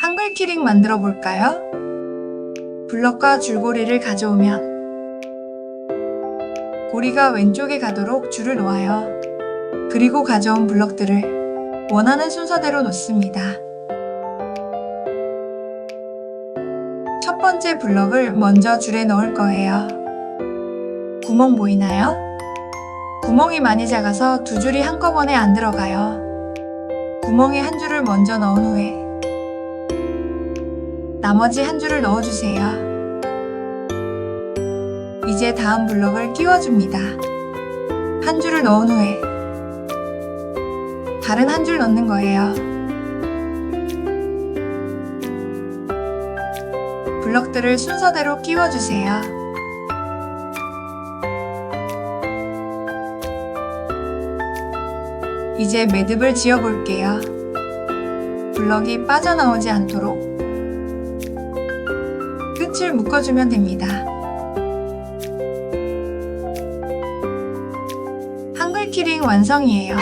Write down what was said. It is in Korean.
한글 키링 만들어 볼까요? 블럭과 줄고리를 가져오면 고리가 왼쪽에 가도록 줄을 놓아요. 그리고 가져온 블럭들을 원하는 순서대로 놓습니다. 첫 번째 블럭을 먼저 줄에 넣을 거예요. 구멍 보이나요? 구멍이 많이 작아서 두 줄이 한꺼번에 안 들어가요. 구멍에 한 줄을 먼저 넣은 후에 나머지 한 줄을 넣어주세요. 이제 다음 블럭을 끼워줍니다. 한 줄을 넣은 후에 다른 한 줄 넣는 거예요. 블럭들을 순서대로 끼워주세요. 이제 매듭을 지어 볼게요. 블럭이 빠져나오지 않도록 끝을 묶어주면 됩니다. 한글 키링 완성이에요.